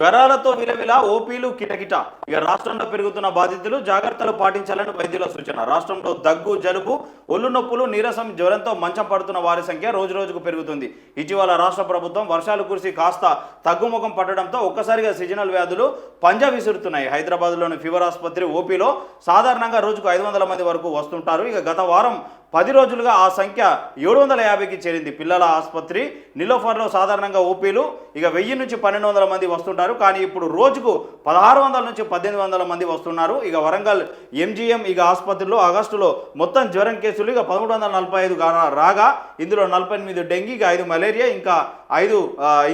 జ్వరాలతో విలవిల ఓపీలు కిటకిట. ఇక రాష్ట్రంలో పెరుగుతున్న బాధితులు జాగ్రత్తలు పాటించాలని వైద్యుల సూచన. రాష్ట్రంలో దగ్గు జలుబు ఒళ్ళు నొప్పులు నీరసం జ్వరంతో మంచం పడుతున్న వారి సంఖ్య రోజు రోజుకు పెరుగుతుంది. ఇటీవల రాష్ట్ర ప్రభుత్వం వర్షాలు కురిసి కాస్త తగ్గుముఖం పట్టడంతో ఒక్కసారిగా సీజనల్ వ్యాధులు పంజా విసురుతున్నాయి. హైదరాబాద్లోని ఫీవర్ ఆసుపత్రి ఓపీలో సాధారణంగా రోజుకు ఐదు వందల మంది వరకు వస్తుంటారు. ఇక గత వారం పది రోజులుగా ఆ సంఖ్య ఏడు వందల యాభైకి చేరింది. పిల్లల ఆసుపత్రి నిలోఫర్లో సాధారణంగా ఓపీలు ఇక వెయ్యి నుంచి పన్నెండు వందల మంది వస్తుంటారు. కానీ ఇప్పుడు రోజుకు పదహారు వందల నుంచి పద్దెనిమిది వందల మంది వస్తున్నారు. ఇక వరంగల్ ఎంజీఎం ఇక ఆసుపత్రిలో ఆగస్టులో మొత్తం జ్వరం కేసులు ఇక పదమూడు వందల నలభై ఐదు రాగా ఇందులో నలభై ఎనిమిది డెంగీ ఇక ఐదు మలేరియా ఇంకా ఐదు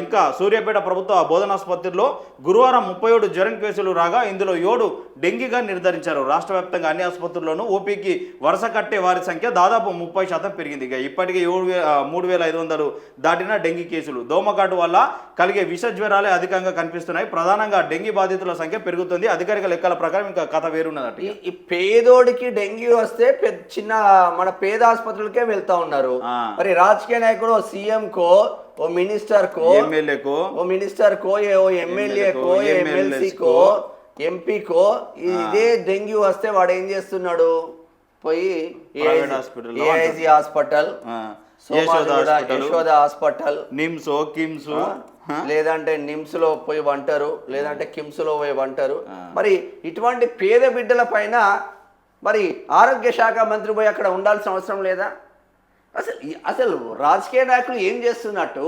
ఇంకా సూర్యాపేట ప్రభుత్వ బోధనాసుపత్రిలో గురువారం ముప్పై ఏడు జ్వరం కేసులు రాగా ఇందులో ఏడు డెంగీగా నిర్ధారించారు. రాష్ట్ర వ్యాప్తంగా అన్ని ఆసుపత్రుల్లోనూ ఓపీకి వరుస కట్టే వారి సంఖ్య దాదాపు ముప్పై శాతం పెరిగింది. ఇక ఇప్పటికే ఏడు మూడు వేల ఐదు వందలు దాటిన డెంగీ కేసులు. దోమకాటు వల్ల కలిగే విష జ్వరాలే అధికంగా కనిపిస్తున్నాయి. ప్రధానంగా డెంగీ బాధితుల సంఖ్య పెరుగుతుంది. అధికారిక లెక్కల ప్రకారం ఇంకా కథ వేరున్నదట ఈ పేదోడికి డెంగ్యూ వస్తే చిన్న మన పేద ఆసుపత్రులకే వెళ్తా ఉన్నారు. మరి రాజకీయ నాయకుడు సీఎం కో ఓ మినిస్టర్ కో ఎమ్మెల్యేకు ఓ మినిస్టర్ కో ఏ ఓ ఎమ్మెల్యే కో ఎమ్మెల్సీ కో ఎంపీ కో ఇదే డెంగ్యూ వస్తే వాడు ఏం చేస్తున్నాడు? పోయి AIG hospital Yashoda hospital. NIMS KIMS లేదంటే నిమ్స్లో పోయి వంటారు లేదంటే కిమ్స్లో పోయి వంటారు. మరి ఇటువంటి పేద బిడ్డల పైన మరి ఆరోగ్య శాఖ మంత్రి పోయి అక్కడ ఉండాల్సిన అవసరం లేదా? అసలు అసలు రాజకీయ నాయకులు ఏం చేస్తున్నట్టు?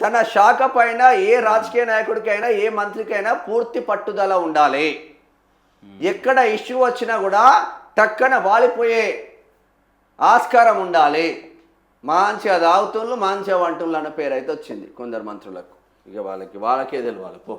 తన శాఖ పైన ఏ రాజకీయ నాయకుడికైనా ఏ మంత్రికైనా పూర్తి పట్టుదల ఉండాలి. ఎక్కడ ఇష్యూ వచ్చినా కూడా టక్కన వాలిపోయే ఆస్కారం ఉండాలి. మంచిగా తాగుతుళ్ళు మంచిగా వంటుళ్ళు అన్న పేరు అయితే వచ్చింది కొందరు మంత్రులకు. ఇక వాళ్ళకి వాళ్ళకే తెలియాలి పో.